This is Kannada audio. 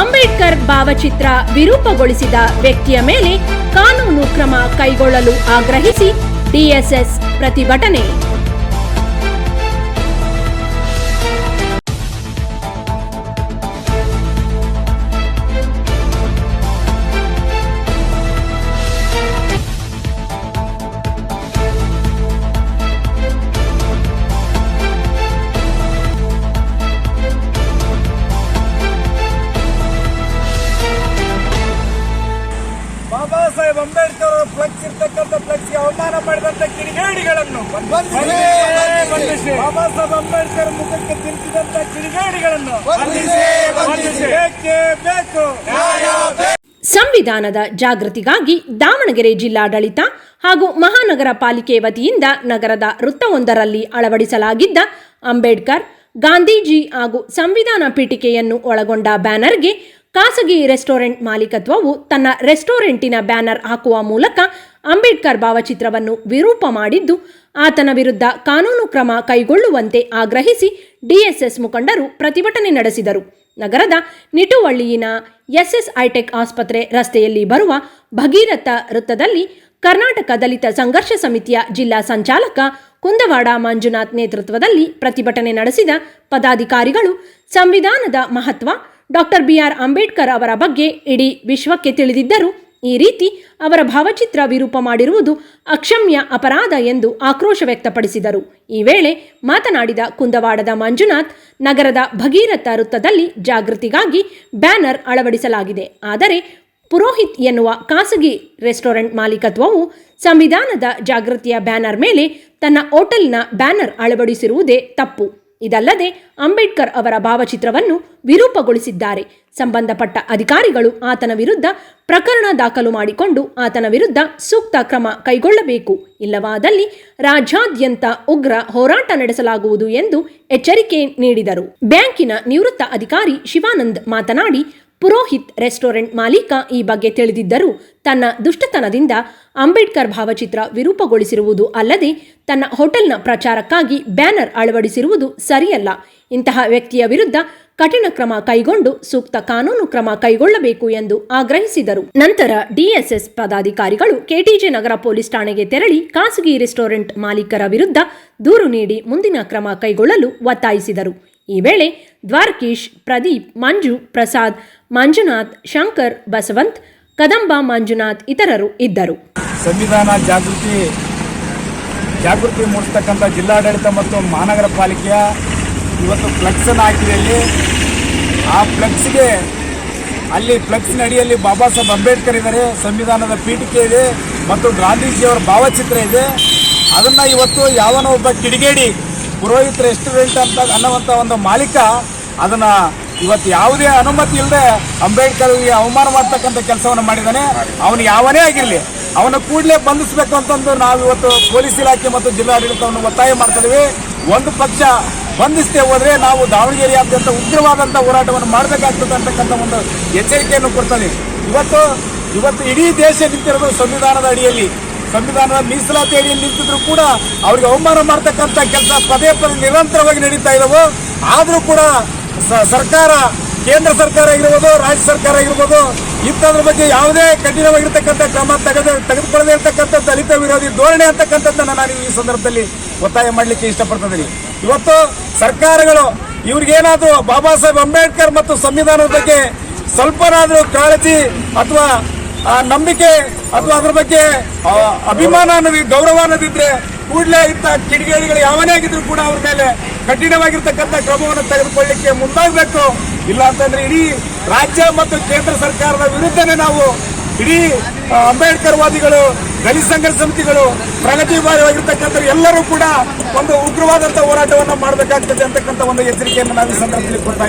ಅಂಬೇಡ್ಕರ್ ಭಾವಚಿತ್ರ ವಿರೂಪಗೊಳಿಸಿದ ವ್ಯಕ್ತಿಯ ಮೇಲೆ ಕಾನೂನು ಕ್ರಮ ಕೈಗೊಳ್ಳಲು ಆಗ್ರಹಿಸಿ ಡಿಎಸ್ಎಸ್ ಪ್ರತಿಭಟನೆ. ಅಂಬೇಡ್ಕರ್ ಅವರ ಫ್ಲೆಕ್ಸ್ ಇರ್ತಕ್ಕಂಥ ಫ್ಲೆಕ್ಸ್ಗೆ ಅವಮಾನ ಮಾಡಿದಂತ ಕಿಡಿಗೇಡಿಗಳನ್ನು ಬಂಧಿಸಿ. ಬಾಬಾ ಸಾಹೇಬ್ ಅಂಬೇಡ್ಕರ್ ಮುಖಕ್ಕೆ ತಿರುಗಿದಂತ ಕಿಡಿಗೇಡಿಗಳನ್ನು ಬಂಧಿಸಿ. ಬೇಕೇ ಬೇಕು. ಸಂವಿಧಾನದ ಜಾಗೃತಿಗಾಗಿ ದಾವಣಗೆರೆ ಜಿಲ್ಲಾಡಳಿತ ಹಾಗೂ ಮಹಾನಗರ ಪಾಲಿಕೆ ವತಿಯಿಂದ ನಗರದ ವೃತ್ತವೊಂದರಲ್ಲಿ ಅಳವಡಿಸಲಾಗಿದ್ದ ಅಂಬೇಡ್ಕರ್ ಗಾಂಧೀಜಿ ಹಾಗೂ ಸಂವಿಧಾನ ಪೀಠಿಕೆಯನ್ನು ಒಳಗೊಂಡ ಬ್ಯಾನರ್ಗೆ ಖಾಸಗಿ ರೆಸ್ಟೋರೆಂಟ್ ಮಾಲೀಕತ್ವವು ತನ್ನ ರೆಸ್ಟೋರೆಂಟಿನ ಬ್ಯಾನರ್ ಹಾಕುವ ಮೂಲಕ ಅಂಬೇಡ್ಕರ್ ಭಾವಚಿತ್ರವನ್ನು ವಿರೂಪ ಮಾಡಿದ್ದು, ಆತನ ವಿರುದ್ಧ ಕಾನೂನು ಕ್ರಮ ಕೈಗೊಳ್ಳುವಂತೆ ಆಗ್ರಹಿಸಿ ಡಿಎಸ್ಎಸ್ ಮುಖಂಡರು ಪ್ರತಿಭಟನೆ ನಡೆಸಿದರು. ನಗರದ ನಿಟುವಳ್ಳಿಯಿನ ಎಸ್ಎಸ್ ಐಟೆಕ್ ಆಸ್ಪತ್ರೆ ರಸ್ತೆಯಲ್ಲಿ ಬರುವ ಭಗೀರಥ ವೃತ್ತದಲ್ಲಿ ಕರ್ನಾಟಕ ದಲಿತ ಸಂಘರ್ಷ ಸಮಿತಿಯ ಜಿಲ್ಲಾ ಸಂಚಾಲಕ ಕುಂದವಾಡ ಮಂಜುನಾಥ್ ನೇತೃತ್ವದಲ್ಲಿ ಪ್ರತಿಭಟನೆ ನಡೆಸಿದ ಪದಾಧಿಕಾರಿಗಳು, ಸಂವಿಧಾನದ ಮಹತ್ವ ಡಾಕ್ಟರ್ ಬಿ ಆರ್ ಅಂಬೇಡ್ಕರ್ ಅವರ ಬಗ್ಗೆ ಇಡೀ ವಿಶ್ವಕ್ಕೆ ತಿಳಿದಿದ್ದರು ಈ ರೀತಿ ಅವರ ಭಾವಚಿತ್ರ ವಿರೂಪ ಮಾಡಿರುವುದು ಅಕ್ಷಮ್ಯ ಅಪರಾಧ ಎಂದು ಆಕ್ರೋಶ ವ್ಯಕ್ತಪಡಿಸಿದರು. ಈ ವೇಳೆ ಮಾತನಾಡಿದ ಕುಂದವಾಡದ ಮಂಜುನಾಥ್, ನಗರದ ಭಗೀರಥ ವೃತ್ತದಲ್ಲಿ ಜಾಗೃತಿಗಾಗಿ ಬ್ಯಾನರ್ ಅಳವಡಿಸಲಾಗಿದೆ. ಆದರೆ ಪುರೋಹಿತ್ ಎನ್ನುವ ಖಾಸಗಿ ರೆಸ್ಟೋರೆಂಟ್ ಮಾಲೀಕತ್ವವು ಸಂವಿಧಾನದ ಜಾಗೃತಿಯ ಬ್ಯಾನರ್ ಮೇಲೆ ತನ್ನ ಹೋಟೆಲ್ನ ಬ್ಯಾನರ್ ಅಳವಡಿಸಿರುವುದೇ ತಪ್ಪು. ಇದಲ್ಲದೆ ಅಂಬೇಡ್ಕರ್ ಅವರ ಭಾವಚಿತ್ರವನ್ನು ವಿರೂಪಗೊಳಿಸಿದ್ದಾರೆ. ಸಂಬಂಧಪಟ್ಟ ಅಧಿಕಾರಿಗಳು ಆತನ ವಿರುದ್ಧ ಪ್ರಕರಣ ದಾಖಲು ಮಾಡಿಕೊಂಡು ಆತನ ವಿರುದ್ಧ ಸೂಕ್ತ ಕ್ರಮ ಕೈಗೊಳ್ಳಬೇಕು. ಇಲ್ಲವಾದಲ್ಲಿ ರಾಜ್ಯಾದ್ಯಂತ ಉಗ್ರ ಹೋರಾಟ ನಡೆಸಲಾಗುವುದು ಎಂದು ಎಚ್ಚರಿಕೆ ನೀಡಿದರು. ಬ್ಯಾಂಕಿನ ನಿವೃತ್ತ ಅಧಿಕಾರಿ ಶಿವಾನಂದ್ ಮಾತನಾಡಿ ಪುರೋಹಿತ್ ರೆಸ್ಟೋರೆಂಟ್ ಮಾಲೀಕ ಈ ಬಗ್ಗೆ ತಿಳಿದಿದ್ದರೂ ತನ್ನ ದುಷ್ಟತನದಿಂದ ಅಂಬೇಡ್ಕರ್ ಭಾವಚಿತ್ರ ವಿರೂಪಗೊಳಿಸಿರುವುದು ಅಲ್ಲದೆ ತನ್ನ ಹೋಟೆಲ್ನ ಪ್ರಚಾರಕ್ಕಾಗಿ ಬ್ಯಾನರ್ ಅಳವಡಿಸಿರುವುದು ಸರಿಯಲ್ಲ. ಇಂತಹ ವ್ಯಕ್ತಿಯ ವಿರುದ್ಧ ಕಠಿಣ ಕ್ರಮ ಕೈಗೊಂಡು ಸೂಕ್ತ ಕಾನೂನು ಕ್ರಮ ಕೈಗೊಳ್ಳಬೇಕು ಎಂದು ಆಗ್ರಹಿಸಿದರು. ನಂತರ ಡಿಎಸ್ಎಸ್ ಪದಾಧಿಕಾರಿಗಳು ಕೆಟಿಜೆ ನಗರ ಪೊಲೀಸ್ ಠಾಣೆಗೆ ತೆರಳಿ ಖಾಸಗಿ ರೆಸ್ಟೋರೆಂಟ್ ಮಾಲೀಕರ ವಿರುದ್ಧ ದೂರು ನೀಡಿ ಮುಂದಿನ ಕ್ರಮ ಕೈಗೊಳ್ಳಲು ಒತ್ತಾಯಿಸಿದರು. ಈ ವೇಳೆ ದ್ವಾರಕೀಶ್, ಪ್ರದೀಪ್, ಮಂಜು, ಪ್ರಸಾದ್, ಮಂಜುನಾಥ್, ಶಂಕರ್, ಬಸವಂತ್, ಕದಂಬ, ಮಂಜುನಾಥ್ ಇತರರು ಇದ್ದರು. ಸಂವಿಧಾನ ಜಾಗೃತಿ ಜಾಗೃತಿ ಮೂಡಿಸ್ತಕ್ಕಂಥ ಜಿಲ್ಲಾಡಳಿತ ಮತ್ತು ಮಹಾನಗರ ಪಾಲಿಕೆಯ ಇವತ್ತು ಫ್ಲೆಕ್ಸನ್ನು ಹಾಕಿದೆ ಇಲ್ಲಿ. ಆ ಫ್ಲೆಕ್ಸ್ಗೆ ಅಲ್ಲಿ ಫ್ಲೆಕ್ಸ್ನ ಅಡಿಯಲ್ಲಿ ಬಾಬಾ ಸಾಹೇಬ್ ಅಂಬೇಡ್ಕರ್ ಇದ್ದಾರೆ. ಸಂವಿಧಾನದ ಪೀಠಿಕೆ ಇದೆ ಮತ್ತು ಗಾಂಧೀಜಿಯವರ ಭಾವಚಿತ್ರ ಇದೆ. ಅದನ್ನು ಇವತ್ತು ಯಾವನೋ ಒಬ್ಬ ಕಿಡಿಗೇಡಿ ಪುರೋಹಿತ್ ರೆಸ್ಟೋರೆಂಟ್ ಅಂತ ಅನ್ನುವಂಥ ಒಂದು ಮಾಲೀಕ ಅದನ್ನು ಇವತ್ತು ಯಾವುದೇ ಅನುಮತಿ ಇಲ್ಲದೆ ಅಂಬೇಡ್ಕರ್ಗೆ ಅವಮಾನ ಮಾಡ್ತಕ್ಕಂಥ ಕೆಲಸವನ್ನು ಮಾಡಿದ್ದಾನೆ ಅವನು ಯಾವನೇ ಆಗಿರಲಿ, ಅವನ ಕೂಡಲೇ ಬಂಧಿಸಬೇಕು ಅಂತಂದು ನಾವು ಇವತ್ತು ಪೊಲೀಸ್ ಇಲಾಖೆ ಮತ್ತು ಜಿಲ್ಲಾಡಳಿತವನ್ನು ಒತ್ತಾಯ ಮಾಡ್ತಿದ್ದೀವಿ ಒಂದು ಪಕ್ಷ ಬಂಧಿಸದೆ ಹೋದರೆ ನಾವು ದಾವಣಗೆರೆಯಾದ್ಯಂತ ಉಗ್ರವಾದಂಥ ಹೋರಾಟವನ್ನು ಮಾಡಬೇಕಾಗ್ತದೆ ಅಂತಕ್ಕಂಥ ಒಂದು ಎಚ್ಚರಿಕೆಯನ್ನು ಕೊಡ್ತಾನೆ ಇವತ್ತು ಇವತ್ತು ಇಡೀ ದೇಶ ನಿಂತಿರೋದು ಸಂವಿಧಾನದ ಅಡಿಯಲ್ಲಿ. ಸಂವಿಧಾನದ ಮೀಸಲಾತಿ ಅಡಿಯಲ್ಲಿ ನಿಂತಿದ್ರು ಕೂಡ ಅವರಿಗೆ ಅವಮಾನ ಮಾಡ್ತಕ್ಕಂಥ ಕೆಲಸ ಪದೇ ಪದೇ ನಿರಂತರವಾಗಿ ನಡೀತಾ ಇದಾವೆ. ಆದರೂ ಕೂಡ ಸರ್ಕಾರ, ಕೇಂದ್ರ ಸರ್ಕಾರ ಆಗಿರ್ಬೋದು, ರಾಜ್ಯ ಸರ್ಕಾರ ಆಗಿರ್ಬೋದು, ಇಂಥದ್ರ ಬಗ್ಗೆ ಯಾವುದೇ ಕಠಿಣವಾಗಿರ್ತಕ್ಕಂಥ ಕ್ರಮ ತೆಗೆದು ತೆಗೆದುಕೊಳ್ಳದೇ ಇರತಕ್ಕಂಥ ದಲಿತ ವಿರೋಧಿ ಧೋರಣೆ ಅಂತಕ್ಕಂಥದ್ದನ್ನು ನಾನು ಈ ಸಂದರ್ಭದಲ್ಲಿ ಒತ್ತಾಯ ಮಾಡಲಿಕ್ಕೆ ಇಷ್ಟಪಡ್ತಿದ್ದೀನಿ ಇವತ್ತು ಸರ್ಕಾರಗಳು ಇವ್ರಿಗೇನಾದರೂ ಬಾಬಾ ಸಾಹೇಬ್ ಅಂಬೇಡ್ಕರ್ ಮತ್ತು ಸಂವಿಧಾನದ ಬಗ್ಗೆ ಸ್ವಲ್ಪನಾದರೂ ಕಾಳಜಿ ಅಥವಾ ಆ ನಂಬಿಕೆ ಅಥವಾ ಅದ್ರ ಬಗ್ಗೆ ಅಭಿಮಾನ ಅನ್ನೋದು, ಗೌರವ ಅನ್ನೋದಿದ್ರೆ ಕೂಡಲೇ ಇಂಥ ಕಿಡಿಗೇಡಿಗಳು ಯಾವನೇ ಆಗಿದ್ರು ಕೂಡ ಅವ್ರ ಮೇಲೆ ಕಠಿಣವಾಗಿರ್ತಕ್ಕಂಥ ಕ್ರಮವನ್ನು ತೆಗೆದುಕೊಳ್ಳಿಕ್ಕೆ ಮುಂದಾಗಬೇಕು. ಇಲ್ಲ ಅಂತಂದ್ರೆ ಇಡೀ ರಾಜ್ಯ ಮತ್ತು ಕೇಂದ್ರ ಸರ್ಕಾರದ ವಿರುದ್ಧನೇ ನಾವು ಇಡೀ ಅಂಬೇಡ್ಕರ್ ವಾದಿಗಳು ದಲಿತ ಸಂಘರ್ಷ ಸಮಿತಿಗಳು ಪ್ರಗತಿಪರವಾಗಿರ್ತಕ್ಕಂಥ ಎಲ್ಲರೂ ಕೂಡ ಒಂದು ಉಗ್ರವಾದಂಥ ಹೋರಾಟವನ್ನು ಮಾಡಬೇಕಾಗ್ತದೆ ಅಂತಕ್ಕಂಥ ಒಂದು ಎಚ್ಚರಿಕೆಯನ್ನು ನಾನು ಈ ಸಂದರ್ಭದಲ್ಲಿ ಕೊಡ್ತಾ